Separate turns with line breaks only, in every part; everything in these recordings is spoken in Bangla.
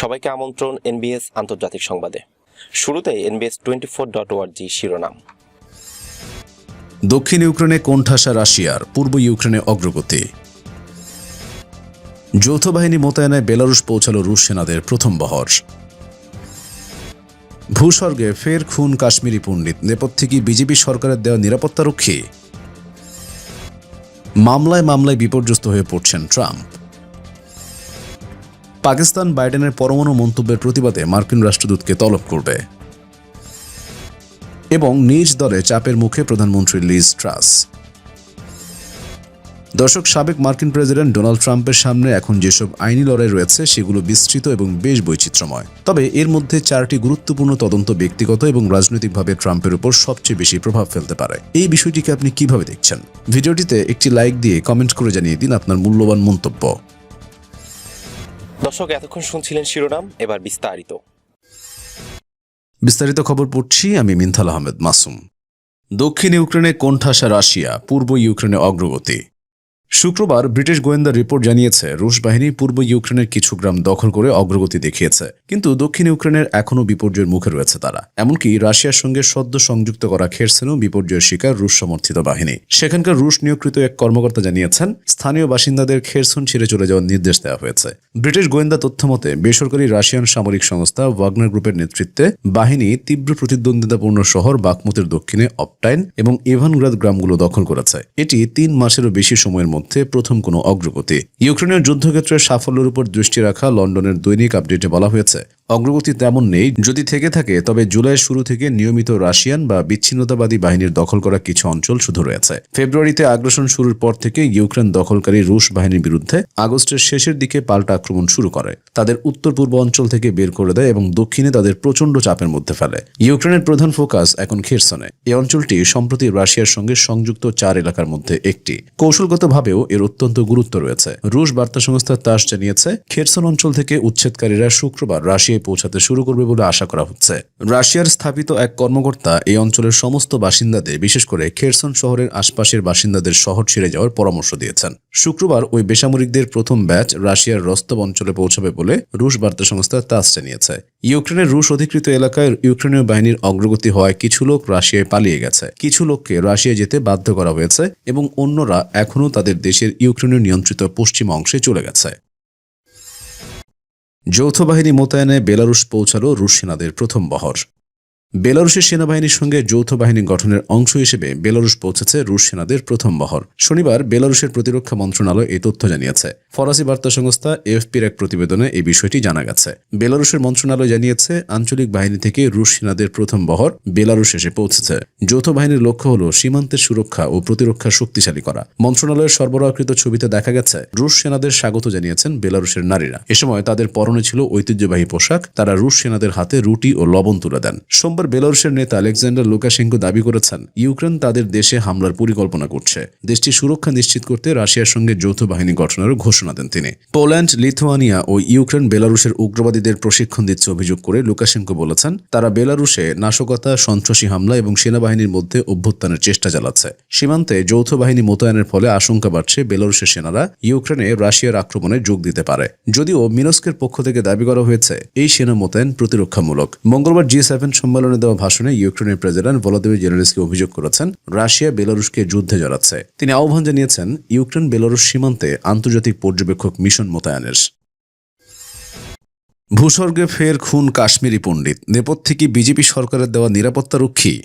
সবাইকে আমন্ত্রণ এনবিএস আন্তর্জাতিক সংবাদে। শুরুতে এনবিএস টোয়েন্টি ফোর ডট ওয়ার্জি শিরোনাম।
দক্ষিণ ইউক্রেনে কোণঠাসা রাশিয়ার, পূর্ব ইউক্রেনে অগ্রগতি। যৌথ বাহিনী মোতায়েনে বেলারুশ পৌঁছাল রুশ সেনাদের প্রথম বহর। ভূস্বর্গে ফের খুন কাশ্মীরি পণ্ডিত, নেপথ্যে কি বিজেপি সরকারের দেওয়া নিরাপত্তারক্ষী? মামলায় মামলায় বিপর্যস্ত হয়ে পড়ছেন ট্রাম্প। পাকিস্তান বাইডেনের পরমাণু মন্তব্যের প্রতিবাদে মার্কিন রাষ্ট্রদূতকে তলব করবে। এবং নিজ দলে চাপের মুখে প্রধানমন্ত্রী লিজ ট্রাস। দর্শক, সাবেক মার্কিন প্রেসিডেন্ট ডোনাল্ড ট্রাম্পের সামনে এখন যেসব আইনি লড়াই রয়েছে, সেগুলো বিস্তৃত এবং বেশ বৈচিত্র্যময়। তবে এর মধ্যে চারটি গুরুত্বপূর্ণ তদন্ত ব্যক্তিগত এবং রাজনৈতিকভাবে ট্রাম্পের উপর সবচেয়ে বেশি প্রভাব ফেলতে পারে। এই বিষয়টিকে আপনি কীভাবে দেখছেন? ভিডিওটিতে একটি লাইক দিয়ে কমেন্ট করে জানিয়ে দিন আপনার মূল্যবান মন্তব্য।
দর্শক, এতক্ষণ শুনছিলেন শিরোনাম, এবার বিস্তারিত।
বিস্তারিত খবর পড়ছি আমি মিনথাল আহমেদ মাসুম। দক্ষিণ ইউক্রেনে কোণঠাসা রাশিয়া, পূর্ব ইউক্রেনে অগ্রগতি। শুক্রবার ব্রিটিশ গোয়েন্দা রিপোর্ট জানিয়েছে, রুশ বাহিনী পূর্ব ইউক্রেনের কিছু গ্রাম দখল করে অগ্রগতি দেখিয়েছে। কিন্তু দক্ষিণ ইউক্রেনের এখনও বিপর্যয়ের মুখে রয়েছে তারা। এমনকি রাশিয়ার সঙ্গে সদ্য সংযুক্ত করা খেরসেনও বিপর্যয়ের শিকার রুশ সমর্থিত বাহিনী। সেখানকার রুশ নিয়োগকৃত এক কর্মকর্তা জানিয়েছেন, স্থানীয় বাসিন্দাদের খেরসন ছেড়ে চলে যাওয়ার নির্দেশ দেওয়া হয়েছে। ব্রিটিশ গোয়েন্দা তথ্য মতে, বেসরকারি রাশিয়ান সামরিক সংস্থা ওয়াগনার গ্রুপের নেতৃত্বে বাহিনী তীব্র প্রতিদ্বন্দ্বিতাপূর্ণ শহর বাকমুতের দক্ষিণে অপটাইন এবং ইভানগ্রাদ গ্রামগুলো দখল করেছে। এটি তিন মাসেরও বেশি সময়ের মধ্যে প্রথম কোনো অগ্রগতি। ইউক্রেনের যুদ্ধক্ষেত্রের সাফল্যের উপর দৃষ্টি রাখা লন্ডনের দৈনিক আপডেটে বলা হয়েছে। অগ্রগতি তেমন নেই। যদি থেকে থাকে, তবে জুলাইয়ের শুরু থেকে নিয়মিত রাশিয়ান বা বিচ্ছিন্নতাবাদী বাহিনীর দখল করা কিছু অঞ্চল শুধু রয়েছে। ফেব্রুয়ারিতে আগ্রাসন শুরুর পর থেকে ইউক্রেন দখলকারী রুশ বাহিনীর বিরুদ্ধে আগস্টের শেষের দিকে পাল্টা আক্রমণ শুরু করে। তাদের উত্তর পূর্ব অঞ্চল থেকে বের করে দেয় এবং দক্ষিণে তাদের প্রচণ্ড চাপের মধ্যে ফেলে। ইউক্রেনের প্রধান ফোকাস এখন খেরসনে। এই অঞ্চলটি সম্প্রতি রাশিয়ার সঙ্গে সংযুক্ত চার এলাকার মধ্যে একটি। কৌশলগতভাবেও এর অত্যন্ত গুরুত্ব রয়েছে। রুশ বার্তা সংস্থা তাস জানিয়েছে, খেরসন অঞ্চল থেকে উচ্ছেদকারীরা শুক্রবার রাশিয়ায় পৌঁছাতে শুরু করবে বলে আশা করা হচ্ছে। রাশিয়ার স্থাপিত এক কর্মকর্তা এই অঞ্চলের সমস্ত বাসিন্দাদের, বিশেষ করে খেরসন শহরের আশপাশের বাসিন্দাদের শহর ছেড়ে যাওয়ার পরামর্শ দিয়েছেন। শুক্রবার ওই বেসামরিকদের প্রথম ব্যাচ রাশিয়ার রস্তব অঞ্চলে পৌঁছাবে বলে রুশ বার্তা সংস্থা তাস জানিয়েছে। ইউক্রেনের রুশ অধিকৃত এলাকায় ইউক্রেনীয় বাহিনীর অগ্রগতি হওয়ায় কিছু লোক রাশিয়ায় পালিয়ে গেছে। কিছু লোককে রাশিয়া যেতে বাধ্য করা হয়েছে এবং অন্যরা এখনও তাদের দেশের ইউক্রেনীয় নিয়ন্ত্রিত পশ্চিম অংশে চলে গেছে। যৌথ বাহিনী মোতায়েনে বেলারুশ পৌঁছালো রুশ সেনাদের প্রথম বহর। বেলারুশের সেনাবাহিনীর সঙ্গে যৌথ বাহিনী গঠনের অংশ হিসেবে বেলারুশ পৌঁছেছে রুশ সেনাদের প্রথম বহর। শনিবার বেলারুশের প্রতিরক্ষা মন্ত্রণালয় এই তথ্য জানিয়েছে। ফরাসি বার্তা সংস্থা এফপির এক প্রতিবেদনে এই বিষয়টি জানা গেছে। বেলারুশের মন্ত্রণালয় জানিয়েছে, আঞ্চলিক বাহিনী থেকে রুশ সেনাদের প্রথম বহর বেলারুশ এসে পৌঁছেছে। যৌথ বাহিনীর লক্ষ্য হল সীমান্তের সুরক্ষা ও প্রতিরক্ষা শক্তিশালী করা। মন্ত্রণালয়ের সরবরাহকৃত ছবিতে দেখা গেছে, রুশ সেনাদের স্বাগত জানিয়েছেন বেলারুশের নারীরা। এ সময় তাদের পরনে ছিল ঐতিহ্যবাহী পোশাক, তারা রুশ সেনাদের হাতে রুটি ও লবণ তুলে দেন। সোমবার বেলারুশের নেতা আলেকজান্ডার লুকাশেঙ্কো দাবি করেছেন, ইউক্রেন তাদের দেশে হামলার পরিকল্পনা করছে। দেশটির সুরক্ষা নিশ্চিত করতে রাশিয়ার সঙ্গে যৌথ বাহিনী গঠনেরও ঘোষণা দেন তিনি। পোল্যান্ড, লিথুয়ানিয়া ও ইউক্রেন বেলারুশের উগ্রবাদীদের প্রশিক্ষণ দিচ্ছে অভিযোগ করে লুকাশেঙ্কো বলেছেন, তারা বেলারুশে নাশকতা, সন্ত্রাসী হামলা এবং সেনাবাহিনীর মধ্যে অভ্যুত্থানের চেষ্টা চালাচ্ছে। সীমান্তে যৌথ বাহিনী মোতায়েনের ফলে আশঙ্কা বাড়ছে বেলারুশের সেনারা ইউক্রেনে রাশিয়ার আক্রমণে যোগ দিতে পারে। যদিও মিনস্কের পক্ষ থেকে দাবি করা হয়েছে, এই সেনা মোতায়েন প্রতিরক্ষামূলক। মঙ্গলবার জি সেভেন সম্মেলনে দেওয়া ভাষণে ইউক্রেনের প্রেসিডেন্ট ভলোদিমির জেলেনস্কি অভিযোগ করেছেন, রাশিয়া বেলারুশকে যুদ্ধে জড়াচ্ছে। তিনি আহ্বান জানিয়েছেন, ইউক্রেন বেলারুশ সীমান্তে আন্তর্জাতিক পর্যবেক্ষক মিশন মোতায়েনের। ভূস্বর্গে ফের খুন কাশ্মীরি পণ্ডিত। নেপথ্যে কি বিজেপি সরকারের দেওয়া নিরাপত্তারক্ষী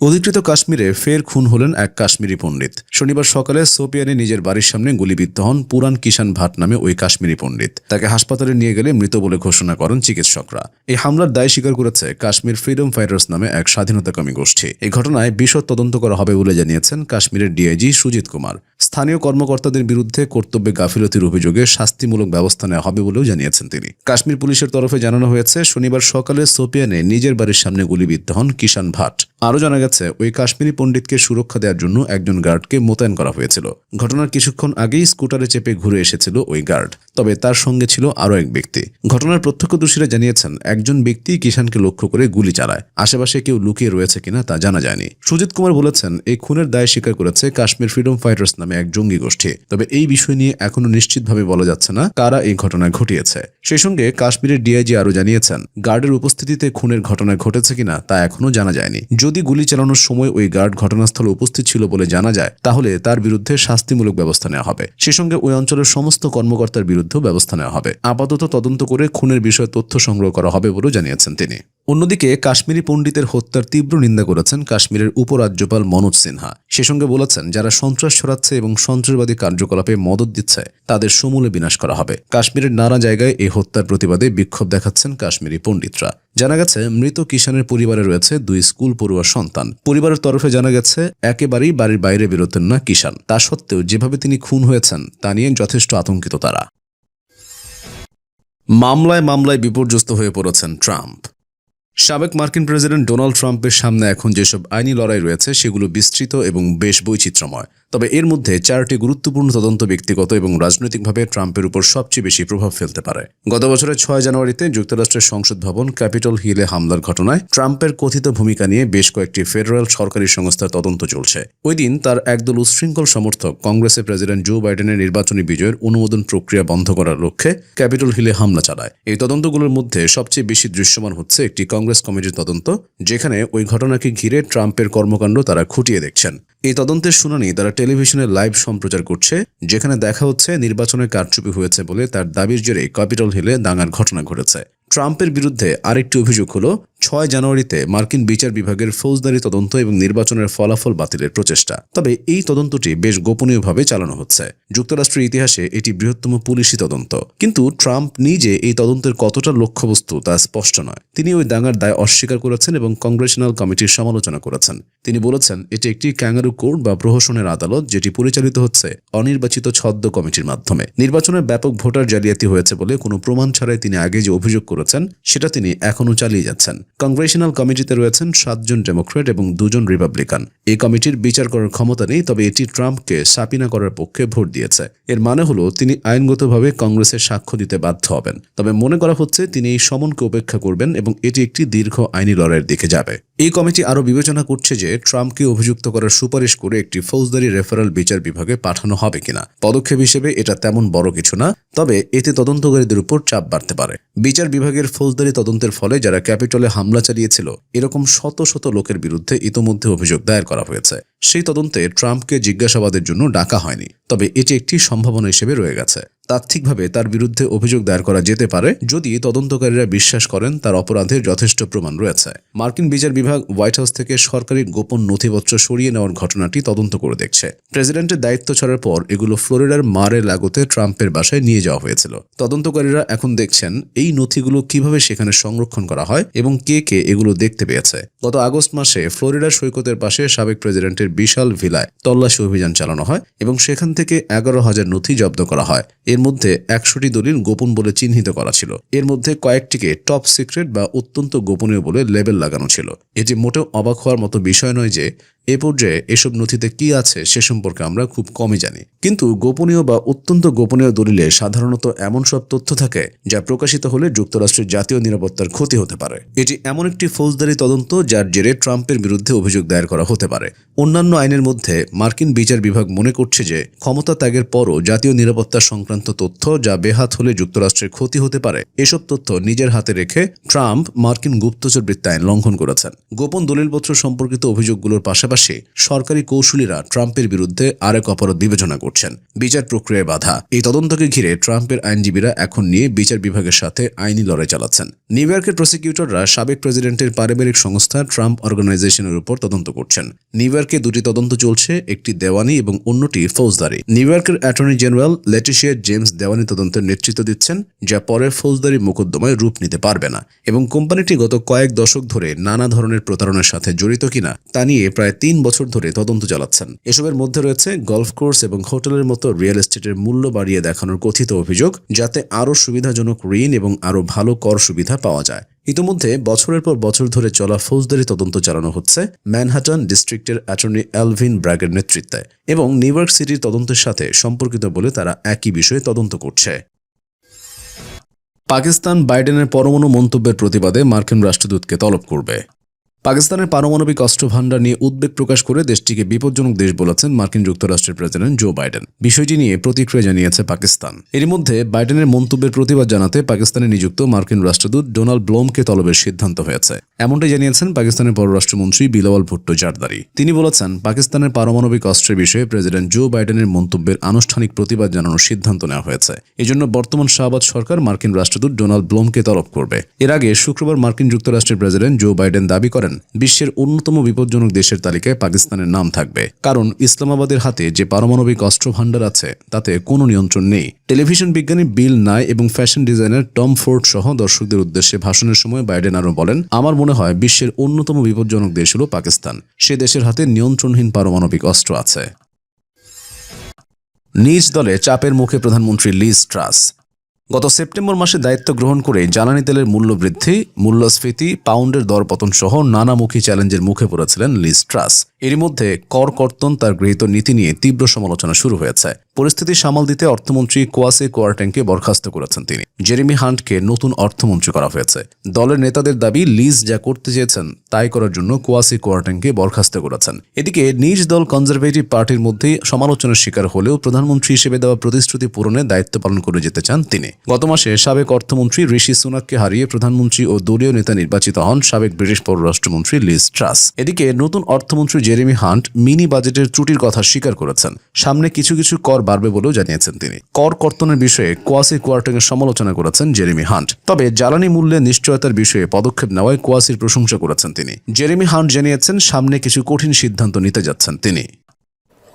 অধিকৃত কাশ্মীরে ফের খুন হলেন এক কাশ্মীরি পণ্ডিত। শনিবার সকালে সোপিয়ানে নিজের বাড়ির সামনে গুলিবিদ্ধ হন পুরান কিষান ভাট নামে ওই কাশ্মীরি পণ্ডিত। তাকে হাসপাতালে নিয়ে গেলে মৃত বলে ঘোষণা করেন চিকিৎসকরা। এই হামলার দায় স্বীকার করেছে কাশ্মীর ফ্রিডম ফাইটার্স নামে এক স্বাধীনতাকামী গোষ্ঠী। এই ঘটনায় বিশদ তদন্ত করা হবে বলে জানিয়েছেন কাশ্মীরের ডিআইজি সুজিত কুমার। স্থানীয় কর্মকর্তাদের বিরুদ্ধে কর্তব্যে গাফিলতির অভিযোগে শাস্তিমূলক ব্যবস্থা নেওয়া হবে বলেও জানিয়েছেন তিনি। কাশ্মীর পুলিশের তরফে জানানো হয়েছে, শনিবার সকালে সোপিয়ানে নিজের বাড়ির সামনে গুলিবিদ্ধ হন কিষান ভাট। আরও জানা গেছে, ওই কাশ্মীরি পণ্ডিতকে সুরক্ষা দেওয়ার জন্য একজন গার্ডকে মোতায়েন করা হয়েছিল। ঘটনার কিছুক্ষণ আগেই স্কুটারে চেপে ঘুরে এসেছিল ওই গার্ড, তবে তার সঙ্গে ছিল আরও এক ব্যক্তি। ঘটনার প্রত্যক্ষদর্শীরা জানিয়েছেন, একজন ব্যক্তি কিষানকে লক্ষ্য করে গুলি চালায়। আশেপাশে কেউ লুকিয়ে রয়েছে কিনা তা জানা যায়নি। সুজিত কুমার বলেছেন, এই খুনের দায় স্বীকার করেছে কাশ্মীর ফ্রিডম ফাইটার্স নামে এক জঙ্গি গোষ্ঠী। তবে এই বিষয় নিয়ে এখনও নিশ্চিতভাবে বলা যাচ্ছে না কারা এই ঘটনা ঘটিয়েছে। সেই সঙ্গে কাশ্মীরের ডিআইজি আরও জানিয়েছেন, গার্ডের উপস্থিতিতে খুনের ঘটনা ঘটেছে কিনা তা এখনও জানা যায়নি। গুলি চালানোর সময় ওই গার্ড ঘটনাস্থলে উপস্থিত ছিল বলে জানা যায়, তাহলে তার বিরুদ্ধে শাস্তিমূলক ব্যবস্থা নেওয়া হবে। সে সঙ্গে ওই অঞ্চলের সমস্ত কর্মকর্তার বিরুদ্ধেও ব্যবস্থা নেওয়া হবে। আপাতত তদন্ত করে খুনের বিষয়ে তথ্য সংগ্রহ করা হবে বলেও জানিয়েছেন তিনি। অন্যদিকে কাশ্মীরি পণ্ডিতের হত্যার তীব্র নিন্দা করেছেন কাশ্মীরের উপরাজ্যপাল মনোজ সিনহা। সে সঙ্গে বলেছেন, যারা সন্ত্রাস ছড়াচ্ছে এবং সন্ত্রাসবাদী কার্যকলাপে মদত দিচ্ছে, তাদের সমূলে বিনাশ করা হবে। কাশ্মীরের নানা জায়গায় এই হত্যার প্রতিবাদে বিক্ষোভ দেখাচ্ছেন কাশ্মীরি পণ্ডিতরা। জানা গেছে, মৃত কিষানের পরিবারে রয়েছে দুই স্কুল পড়ুয়া সন্তান। পরিবারের তরফে জানা গেছে, একেবারেই বাড়ির বাইরে বেরোতেন না কিষান তা সত্ত্বেও যেভাবে তিনি খুন হয়েছেন, তা নিয়ে যথেষ্ট আতঙ্কিত তারা। মামলায় মামলায় বিপর্যস্ত হয়ে পড়েছেন ট্রাম্প। সাবেক মার্কিন প্রেসিডেন্ট ডোনাল্ড ট্রাম্পের সামনে এখন যেসব আইনি লড়াই রয়েছে, সেগুলো বিস্তৃত এবং বেশ বৈচিত্র্যময়। তবে এর মধ্যে চারটি গুরুত্বপূর্ণ তদন্ত ব্যক্তিগত এবং রাজনৈতিকভাবে ট্রাম্পের উপর সবচেয়ে বেশি প্রভাব ফেলতে পারে। গত বছরের ছয় জানুয়ারিতে যুক্তরাষ্ট্রের সংসদ ভবন ক্যাপিটল হিলে হামলার ঘটনায় ট্রাম্পের কথিত ভূমিকা নিয়ে বেশ কয়েকটি ফেডারেল সরকারি সংস্থার তদন্ত চলছে। ওই দিন তার একদল উচ্ছৃঙ্খল সমর্থক কংগ্রেসের প্রেসিডেন্ট জো বাইডেনের নির্বাচনী বিজয়ের অনুমোদন প্রক্রিয়া বন্ধ করার লক্ষ্যে ক্যাপিটল হিলে হামলা চালায়। এই তদন্তগুলোর মধ্যে সবচেয়ে বেশি দৃশ্যমান হচ্ছে একটি কংগ্রেস কমিটির তদন্ত, যেখানে ওই ঘটনাকে ঘিরে ট্রাম্পের কর্মকাণ্ড তারা খুঁটিয়ে দেখছেন। এই তদন্তের শুনানি তারা টেলিভিশনে লাইভ সম্প্রচার করছে, যেখানে দেখা হচ্ছে নির্বাচনের কারচুপি হয়েছে বলে তার দাবির জেরে ক্যাপিটল হিলে দাঙ্গার ঘটনা ঘটেছে। ট্রাম্পের বিরুদ্ধে আরেকটি অভিযোগ হলো ছয় জানুয়ারিতে মার্কিন বিচার বিভাগের ফৌজদারি তদন্ত এবং নির্বাচনের ফলাফল বাতিলের প্রচেষ্টা। তবে এই তদন্তটি বেশ গোপনীয়ভাবে চালানো হচ্ছে। যুক্তরাষ্ট্রের ইতিহাসে এটি বৃহত্তম পুলিশি তদন্ত। কিন্তু ট্রাম্প নিজে এই তদন্তের কতটা লক্ষ্যবস্তু তা স্পষ্ট নয়। তিনি ওই দাঙ্গার দায় অস্বীকার করেছেন এবং কংগ্রেশনাল কমিটির সমালোচনা করেছেন। তিনি বলেছেন, এটি একটি ক্যাঙ্গারু কোর্ট বা প্রহসনের আদালত যেটি পরিচালিত হচ্ছে অনির্বাচিত ছদ্ম কমিটির মাধ্যমে। নির্বাচনের ব্যাপক ভোটার জালিয়াতি হয়েছে বলে কোনো প্রমাণ ছাড়াই তিনি আগে যে অভিযোগ করেছেন, সেটা তিনি এখনও চালিয়ে যাচ্ছেন। কংগ্রেশনাল কমিটিতে রয়েছেন সাতজন ডেমোক্রেট এবং দুজন রিপাবলিকান এই কমিটির বিচার করার ক্ষমতা নেই, তবে এটি ট্রাম্পকে সাপিনা করার পক্ষে ভোট দিয়েছে। এর মানে হলো, তিনি আইনগতভাবে কংগ্রেসের সাক্ষ্য দিতে বাধ্য হবেন। তবে মনে করা হচ্ছে, তিনি এই সমনকে উপেক্ষা করবেন এবং এটি একটি দীর্ঘ আইনি লড়াইয়ের দিকে যাবে। এই কমিটি আরও বিবেচনা করছে যে ট্রাম্পকে অভিযুক্ত করার সুপারিশ করে একটি ফৌজদারি রেফারেল বিচার বিভাগে পাঠানো হবে কিনা। পদক্ষেপ হিসেবে এটা তেমন বড় কিছু না, তবে এতে তদন্তকারীদের উপর চাপ বাড়তে পারে। বিচার বিভাগের ফৌজদারি তদন্তের ফলে যারা ক্যাপিটলে হামলা চালিয়েছিল। এরকম শত শত লোকের বিরুদ্ধে ইতোমধ্যে অভিযোগ দায়ের করা হয়েছে। সেই তদন্তে ট্রাম্পকে জিজ্ঞাসাবাদের জন্য ডাকা হয়নি। তবে এটি একটি সম্ভাবনা হিসেবে রয়ে গেছে। তাত্ত্বিকভাবে তার বিরুদ্ধে অভিযোগ দায়ের করা যেতে পারে, যদি তদন্তকারীরা বিশ্বাস করেন তার অপরাধের যথেষ্ট প্রমাণ রয়েছে। মার্কিন বিচার বিভাগ হোয়াইট হাউস থেকে সরকারি গোপন নথিপত্র সরিয়ে নেওয়ার ঘটনাটি তদন্ত করে দেখছে। প্রেসিডেন্টের দায়িত্ব ছাড়ার পর এগুলো ফ্লোরিডার মারে লাগোতে ট্রাম্পের বাসায় নিয়ে যাওয়া হয়েছিল। তদন্তকারীরা এখন দেখছেন এই নথিগুলো কীভাবে সেখানে সংরক্ষণ করা হয় এবং কে কে এগুলো দেখতে পেয়েছে। গত আগস্ট মাসে ফ্লোরিডার সৈকতের পাশে সাবেক প্রেসিডেন্টের বিশাল ভিলায় তল্লাশি অভিযান চালানো হয় এবং সেখান থেকে এগারো হাজার নথি জব্দ করা হয়। এর মধ্যে একশোটি দলিল গোপন বলে চিহ্নিত করা ছিল। এর মধ্যে কয়েকটিকে টপ সিক্রেট বা অত্যন্ত গোপনীয় বলে লেবেল লাগানো ছিল। এটি মোটেও অবাক হওয়ার মতো বিষয় নয় যে এ পর্যায়ে এসব নথিতে কি আছে সে সম্পর্কে আমরা খুব কমই জানি। কিন্তু গোপনীয় বা অত্যন্ত গোপনীয় দলিলে সাধারণত এমন সব তথ্য থাকে যা প্রকাশিত হলে যুক্তরাষ্ট্রের জাতীয় নিরাপত্তার ক্ষতি হতে পারে। এটি এমন একটি ফৌজদারি তদন্ত যার জেরে ট্রাম্পের বিরুদ্ধে অভিযোগ দায়ের করা হতে পারে। অন্যান্য আইনের মধ্যে মার্কিন বিচার বিভাগ মনে করছে যে ক্ষমতা ত্যাগের পরও জাতীয় নিরাপত্তা সংক্রান্ত তথ্য যা বেহাত হলে যুক্তরাষ্ট্রের ক্ষতি হতে পারে, এসব তথ্য নিজের হাতে রেখে ট্রাম্প মার্কিন গুপ্তচর বৃত্তি আইন লঙ্ঘন করেছেন। গোপন দলিলপত্র সম্পর্কিত অভিযোগগুলোর পাশাপাশি সরকারি কৌশলীরা ট্রাম্পের বিরুদ্ধে আরেক অপরাধ বিবেচনা করছেন। বিচার প্রক্রিয়ায় বাধা। এই তদন্তকে ঘিরে ট্রাম্পের আইনজীবীরা এখন নিয়ে বিচার বিভাগের সাথে আইনি লড়াই চালাচ্ছেন। নিউ ইয়র্কের প্রসিকিউটররা সাবেক প্রেসিডেন্টের পারিবারিক সংস্থা ট্রাম্প অর্গানাইজেশনের উপর তদন্ত করছেন। নিউ ইয়র্কে দুটি তদন্ত চলছে, একটি দেওয়ানি এবং অন্যটি ফৌজদারি। নিউ ইয়র্কের অ্যাটর্নি জেনারেল লেটিশিয়া জেমস দেওয়ানি তদন্তের নেতৃত্ব দিচ্ছেন, যা পরে ফৌজদারি মোকদ্দমায় রূপ নিতে পারবে না। এবং কোম্পানিটি গত কয়েক দশক ধরে নানা ধরনের প্রতারণার সাথে জড়িত কিনা, তা নিয়ে প্রায় তিন বছর ধরে তদন্ত চালাচ্ছেন। এসবের মধ্যে রয়েছে গলফ কোর্স এবং হোটেলের মতো রিয়েল এস্টেটের মূল্য বাড়িয়ে দেখানোর কথিত অভিযোগ, যাতে আরও সুবিধাজনক ঋণ এবং আরও ভালো কর সুবিধা পাওয়া যায়। ইতিমধ্যে বছরের পর বছর ধরে চলা ফৌজদারি তদন্ত চালানো হচ্ছে ম্যানহাটন ডিস্ট্রিক্টের অ্যাটর্নি অ্যালভিন ব্র্যাগের নেতৃত্বে এবং নিউ ইয়র্ক সিটির তদন্তের সাথে সম্পর্কিত বলে তারা একই বিষয়ে তদন্ত করছে। পাকিস্তান বাইডেনের পরমাণু মন্তব্যের প্রতিবাদে মার্কিন রাষ্ট্রদূতকে তলব করবে। পাকিস্তানের পারমাণবিক অস্ত্র ভান্ডার নিয়ে উদ্বেগ প্রকাশ করে দেশটিকে বিপজ্জনক দেশ বলেছেন মার্কিন যুক্তরাষ্ট্রের প্রেসিডেন্ট জো বাইডেন। বিষয়টি নিয়ে প্রতিক্রিয়া জানিয়েছে পাকিস্তান। এর মধ্যে বাইডেনের মন্তব্যের প্রতিবাদ জানাতে পাকিস্তানে নিযুক্ত মার্কিন রাষ্ট্রদূত ডোনাল্ড ব্লোমকে তলবের সিদ্ধান্ত হয়েছে। এমনটাই জানিয়েছেন পাকিস্তানের পররাষ্ট্রমন্ত্রী বিলাওয়াল ভুট্টো জারদারি তিনি বলেছেন, পাকিস্তানের পারমাণবিক অস্ত্রের বিষয়ে প্রেসিডেন্ট জো বাইডেনের মন্তব্যের আনুষ্ঠানিক প্রতিবাদ জানানোর সিদ্ধান্ত নেওয়া হয়েছে। এজন্য বর্তমান শাহবাজ সরকার মার্কিন রাষ্ট্রদূত ডোনাল্ড ব্লোমকে তলব করবে। এর আগে শুক্রবার মার্কিন যুক্তরাষ্ট্রের প্রেসিডেন্ট জো বাইডেন দাবি করেন বিশ্বের অন্যতম বিপজ্জনক দেশের তালিকায় পাকিস্তানের নাম থাকবে। কারণ ইসলামাবাদের হাতে যে পারমাণবিক অস্ত্র ভান্ডার আছে, তাতে কোনো নিয়ন্ত্রণ নেই। টেলিভিশন বিজ্ঞানী বিল নাই এবং ফ্যাশন ডিজাইনার টম ফোর্ড সহ দর্শকদের উদ্দেশ্যে ভাষণের সময় বাইডেন আরও বলেন, আমার মনে হয় বিশ্বের অন্যতম বিপজ্জনক দেশ হল পাকিস্তান। সে দেশের হাতে নিয়ন্ত্রণহীন পারমাণবিক অস্ত্র আছে। নিজ দলে চাপের মুখে প্রধানমন্ত্রী লিজ ট্রাস। গত সেপ্টেম্বর মাসে দায়িত্ব গ্রহণ করে জ্বালানি তেলের মূল্য বৃদ্ধি, মূল্যস্ফীতি, পাউন্ডের দরপতন সহ নানামুখী চ্যালেঞ্জের মুখে পড়েছিলেন লিজ ট্রাস। এরই মধ্যে কর কর্তন তার গৃহীত নীতি নিয়ে তীব্র সমালোচনা শুরু হয়েছে। পরিস্থিতি সামাল দিতে অর্থমন্ত্রী কোয়াসে কোয়ার্টেনকে বরখাস্ত করেছেন তিনি। জেরেমি হান্টকে নতুন অর্থমন্ত্রী করা হয়েছে। দলের নেতাদের দাবি, লিজ যা করতে চেয়েছেন তাই করার জন্য কোয়াসি কোয়ার্টেনকে বরখাস্ত করেছেন। এদিকে নিজ দল কনজারভেটিভ পার্টির মধ্যেই সমালোচনার শিকার হলেও প্রধানমন্ত্রী হিসেবে দেওয়া প্রতিশ্রুতি পূরণে দায়িত্ব পালন করে যেতে চান তিনি। গত মাসে সাবেক অর্থমন্ত্রী ঋষি সুনাককে হারিয়ে প্রধানমন্ত্রী ও দলীয় নেতা নির্বাচিত হন সাবেক ব্রিটিশ পররাষ্ট্রমন্ত্রী লিজ ট্রাস। এদিকে নতুন অর্থমন্ত্রী জেরেমি হান্ট মিনি বাজেটের ত্রুটির কথা স্বীকার করেছেন। সামনে কিছু কিছু কর বাড়বে বলেও জানিয়েছেন তিনি। কর কর্তনের বিষয়ে কোয়াসি কোয়ার্টেন এর সমালোচনা করেছেন জেরেমি হান্ট। তবে জ্বালানি মূল্যে নিশ্চয়তার বিষয়ে পদক্ষেপ নেওয়ায় কোয়াসির প্রশংসা করেছেন তিনি। জেরেমি হান্ট জানিয়েছেন, সামনে কিছু কঠিন সিদ্ধান্ত নিতে যাচ্ছেন তিনি।